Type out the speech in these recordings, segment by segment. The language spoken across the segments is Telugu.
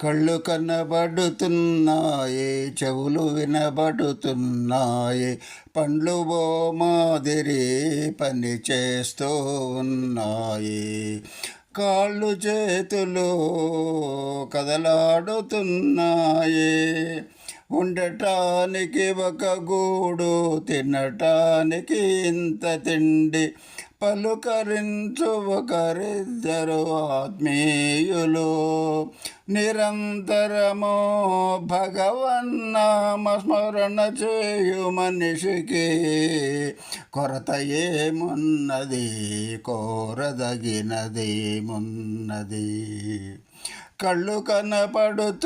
కళ్ళు కనబడుతున్నాయి చెవులు వినబడుతున్నాయి పండ్లు ఓ మాదిరి పని చేస్తూ ఉన్నాయి కాళ్ళు చేతులు కదలాడుతున్నాయి. ఉండటానికి ఒక గూడు తినటానికి ఇంత తిండి పలుకరించు ఒకరిద్దరు ఆత్మీయులు. నిరంతరము భగవన్నామ స్మరణ చేయు మనిషికి కొరత ఏమున్నది? కోరదగినదేమున్నది కళ్ళు కనపడుతున్నాయి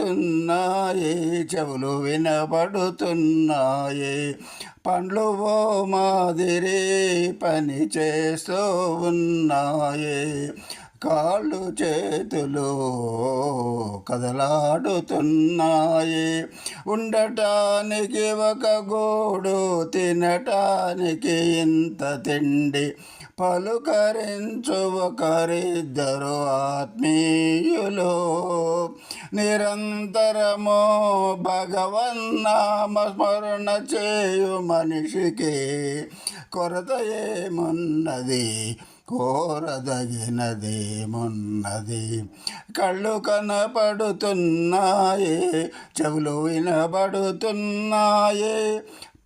చెవులు వినపడుతున్నాయి పండ్లు ఓ మాదిరి పని చేస్తూ ఉన్నాయి. కాళ్ళు చేతులు కదలాడుతున్నాయి. ఉండటానికి ఒక గోడు తినటానికి ఇంత తిండి. పలుకరించు ఒకరిద్దరు ఆత్మీయులు. నిరంతరము భగవన్నామ స్మరణ చేయు మనిషికి కొరత ఏమున్నది? కోరదగినదేమున్నది? కళ్ళు కనపడుతున్నాయి చెవులు వినబడుతున్నాయి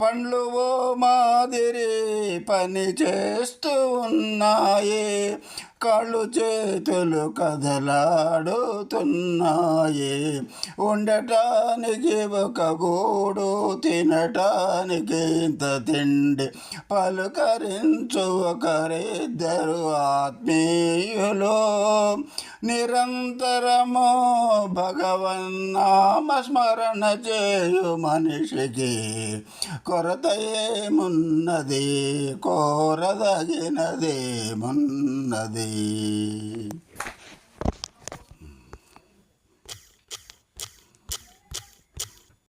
పండ్లు ఓ మాదిరి పని చేస్తూ ఉన్నాయి. కాళ్ళు చేతులు కదలాడుతున్నాయి. ఉండటానికి ఒక గూడు తినటానికి ఇంత తిండి. పలుకరించు ఒకరిద్దరు ఆత్మీయులు. నిరంతరము భగవన్నామస్మరణ చేయు మనిషికి కొరత ఏమున్నది కోరదగినదేమున్నది?